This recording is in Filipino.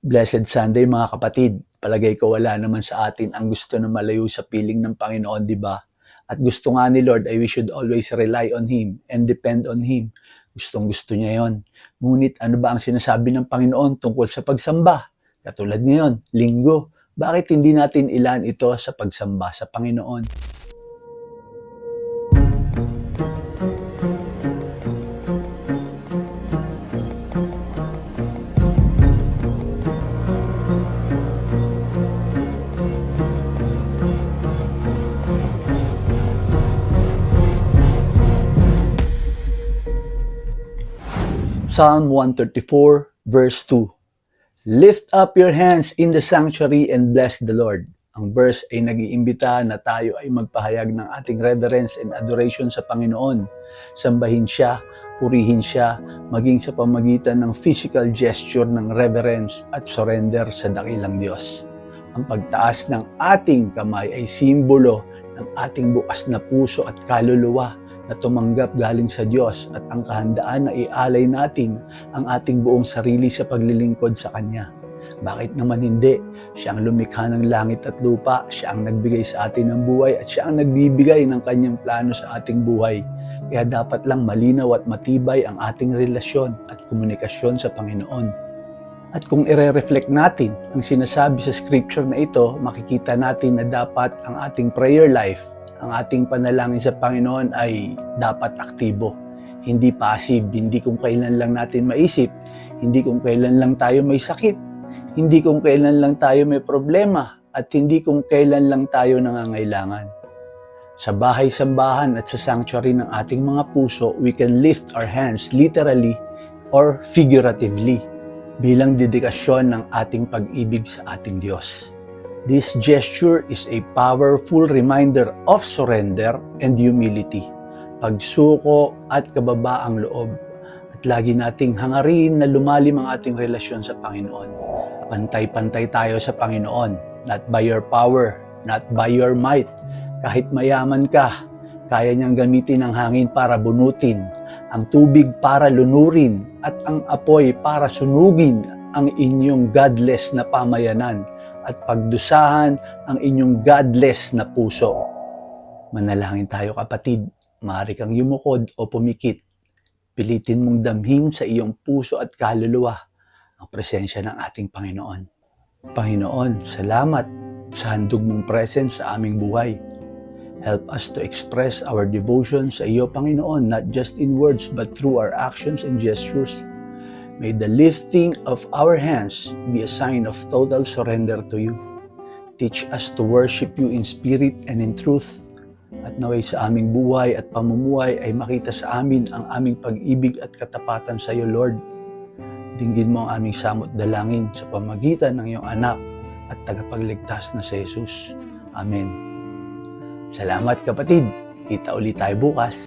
Blessed Sunday mga kapatid. Palagay ko wala naman sa atin ang gusto na malayo sa piling ng Panginoon, di ba? At gusto nga ni Lord ay we should always rely on Him and depend on Him. Gustong gusto niya yon. Ngunit ano ba ang sinasabi ng Panginoon tungkol sa pagsamba? Katulad ngayon, linggo. Bakit hindi natin ilan ito sa pagsamba sa Panginoon? Psalm 134, verse 2. Lift up your hands in the sanctuary and bless the Lord. Ang verse ay nag-iimbita na tayo ay magpahayag ng ating reverence and adoration sa Panginoon. Sambahin siya, purihin siya, maging sa pamagitan ng physical gesture ng reverence at surrender sa dakilang Diyos. Ang pagtaas ng ating kamay ay simbolo ng ating bukas na puso at kaluluwa na tumanggap galing sa Diyos at ang kahandaan na ialay natin ang ating buong sarili sa paglilingkod sa Kanya. Bakit naman hindi? Siya ang lumikha ng langit at lupa, siya ang nagbigay sa atin ng buhay at siya ang nagbibigay ng kanyang plano sa ating buhay. Kaya dapat lang malinaw at matibay ang ating relasyon at komunikasyon sa Panginoon. At kung ire-reflect natin ang sinasabi sa scripture na ito, makikita natin na dapat ang ating prayer life ang ating panalangin sa Panginoon ay dapat aktibo. Hindi passive, hindi kung kailan lang natin maisip, hindi kung kailan lang tayo may sakit, hindi kung kailan lang tayo may problema, at hindi kung kailan lang tayo nangangailangan. Sa bahay-sambahan at sa sanctuary ng ating mga puso, we can lift our hands literally or figuratively bilang dedikasyon ng ating pag-ibig sa ating Diyos. This gesture is a powerful reminder of surrender and humility, pagsuko at kababaang loob. At lagi nating hangarin na lumalim ang ating relasyon sa Panginoon. Pantay-pantay tayo sa Panginoon, not by your power, not by your might. Kahit mayaman ka, kaya niyang gamitin ang hangin para bunutin, ang tubig para lunurin, at ang apoy para sunugin ang inyong godless na pamayanan at pagdusahan ang inyong godless na puso. Manalangin tayo kapatid, maaari kang yumukod o pumikit. Pilitin mong damhin sa iyong puso at kaluluwa ang presensya ng ating Panginoon. Panginoon, salamat sa handog mong presence sa aming buhay. Help us to express our devotion sa iyo, Panginoon, not just in words but through our actions and gestures. May the lifting of our hands be a sign of total surrender to you. Teach us to worship you in spirit and in truth. At naway sa aming buhay at pamumuhay ay makita sa amin ang aming pag-ibig at katapatan sa iyo, Lord. Dinggin mo ang aming samot dalangin sa pamagitan ng iyong anak at tagapagligtas na si Jesus. Amen. Salamat kapatid. Kita ulit tayo bukas.